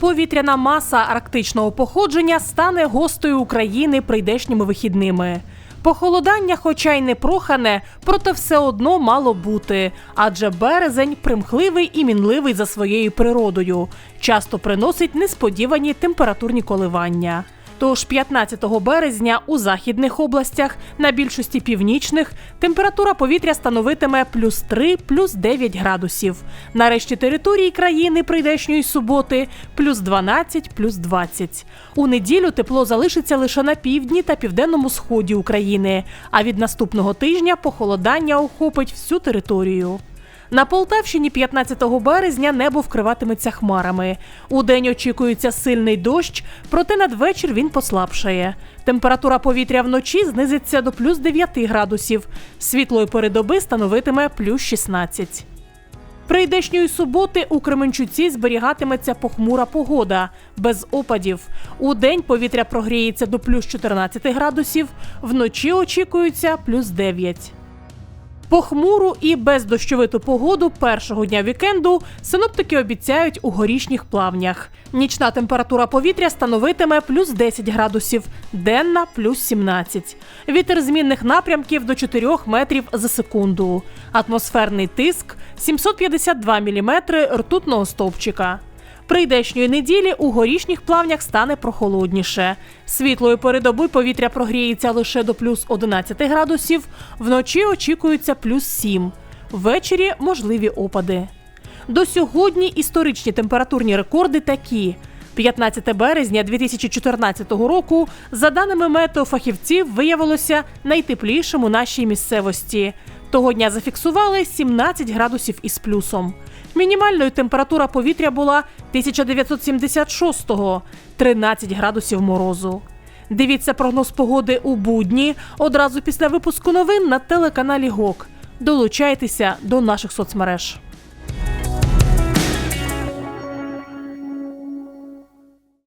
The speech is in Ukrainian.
Повітряна маса арктичного походження стане гостею України прийдешніми вихідними. Похолодання, хоча й не прохане, проте все одно мало бути, адже березень примхливий і мінливий за своєю природою, часто приносить несподівані температурні коливання. Тож 15 березня у західних областях, на більшості північних, температура повітря становитиме плюс 3, плюс 9 градусів. На решті території країни прийдешньої суботи плюс 12, плюс 20. У неділю тепло залишиться лише на півдні та південному сході України. А від наступного тижня похолодання охопить всю територію. На Полтавщині 15 березня небо вкриватиметься хмарами. У день очікується сильний дощ, проте надвечір він послабшає. Температура повітря вночі знизиться до плюс 9 градусів. Світлої передоби становитиме плюс 16. Прийдешньої суботи у Кременчуці зберігатиметься похмура погода, без опадів. У день повітря прогріється до плюс 14 градусів, вночі очікується плюс 9. Похмуру і бездощовиту погоду першого дня вікенду синоптики обіцяють у горішніх плавнях. Нічна температура повітря становитиме плюс 10 градусів, денна плюс 17. Вітер змінних напрямків до 4 метрів за секунду. Атмосферний тиск 752 міліметри ртутного стовпчика. Прийдешньої неділі у горішніх плавнях стане прохолодніше. Світлої передоби повітря прогріється лише до плюс 11 градусів, вночі очікується плюс 7. Ввечері можливі опади. До сьогодні історичні температурні рекорди такі. 15 березня 2014 року, за даними метеофахівців, виявилося найтеплішим у нашій місцевості. Того дня зафіксували 17 градусів із плюсом. Мінімальною температура повітря була 1976-го – 13 градусів морозу. Дивіться прогноз погоди у будні одразу після випуску новин на телеканалі ГОК. Долучайтеся до наших соцмереж.